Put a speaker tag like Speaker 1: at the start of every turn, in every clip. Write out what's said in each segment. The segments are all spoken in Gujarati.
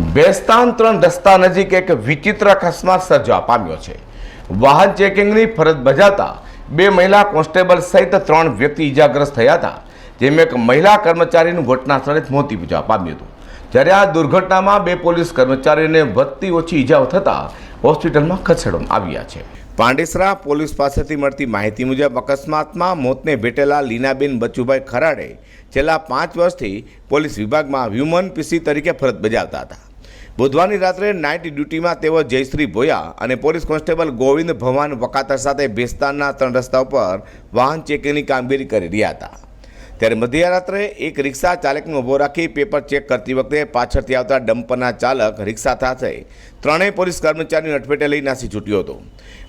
Speaker 1: બેસ્તાન ત્રણ રસ્તા નજીક એક વિચિત્ર અકસ્માત સર્જવા પામ્યો છે. વાહન ચેકિંગની ફરજ બજાતા બે મહિલા કોન્સ્ટેબલ સહિત ત્રણ વ્યક્તિ ઇજાગ્રસ્ત થયા હતા, જેમાં એક મહિલા કર્મચારીનું ઘટના સ્થળે મોતી પૂજા પામ્યું હતું. જ્યારે આ દુર્ઘટનામાં બે પોલીસ કર્મચારીઓને વધતી ઓછી ઇજાઓ થતાં હોસ્પિટલમાં ખસેડવામાં આવ્યા છે. પાંડેસરા પોલીસ પાસેથી મળતી માહિતી મુજબ અકસ્માતમાં મોતને ભેટેલા લીનાબેન બચુભાઈ ખરાડે છેલ્લા પાંચ વર્ષથી પોલીસ વિભાગમાં હ્યુમન પીસી તરીકે ફરજ બજાવતા હતા. બુધવારની રાત્રે નાઇટ ડ્યુટીમાં તેઓ જયશ્રી ભોયા અને પોલીસ કોન્સ્ટેબલ ગોવિંદ ભવાન વકાતર સાથે ભેસ્તાનના ત્રણ રસ્તા ઉપર વાહન ચેકિંગની કામગીરી કરી રહ્યા હતા. ત્યારે મધ્યરાત્રે એક રિક્ષા ચાલકને ઊભો રાખી પેપર ચેક કરતી વખતે પાછળથી આવતા ડમ્પરના ચાલક રિક્ષા સાથે ત્રણેય પોલીસ કર્મચારીની અટફેટે લઈ નાસી છૂટ્યો હતો.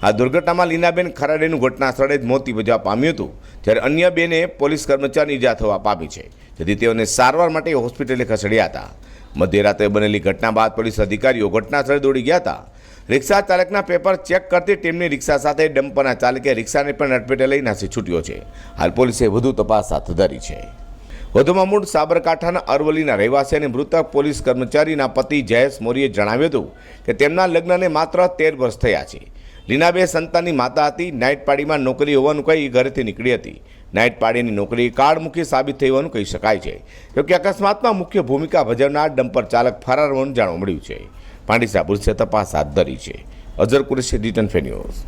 Speaker 1: આ દુર્ઘટનામાં લીનાબેન ખરાડેનું ઘટના સ્થળે જ મોત બજવા પામ્યું હતું, જ્યારે અન્ય બેને પોલીસ કર્મચારીની ઇજા થવા પામી છે. જેથી તેઓને સારવાર માટે હોસ્પિટલે ખસેડ્યા હતા. મધ્યરાત્રે બનેલી ઘટના બાદ પોલીસ અધિકારીઓ ઘટના સ્થળે દોડી ગયા હતા. રિક્ષા ચાલકના પેપર ચેક કરતી ટીમની રિક્ષા સાથે ડમ્પરના ચાલકે રિક્ષાને પણ અડફેટે લઈ નાસી છૂટ્યો છે. હાલ પોલીસે વધુ તપાસ હાથ ધરી છે. વધુમાં મૂળ સાબરકાંઠાના અરવલીના રહેવાસી અને મૃતક પોલીસ કર્મચારીના પતિ જયેશ મોરીએ જણાવ્યું હતું કે તેમના લગ્નને માત્ર તેર વર્ષ થયા છે. લીનાબે સંતાનની માતા હતી. નાઇટ પાડીમાં નોકરી હોવાનું કહી ઘરેથી નીકળી હતી. નાઇટ પાડીની નોકરી કાળમુખી સાબિત થઈ હોવાનું કહી શકાય છે. જોકે અકસ્માતમાં મુખ્ય ભૂમિકા ભજવનાર ડમ્પર ચાલક ફરાર હોવાનું જાણવા મળ્યું છે. પાંડીસા પોલીસે તપાસ હાથ ધરી છે. અઝર કુરેશી રિટર્ન ફે ન્યૂઝ.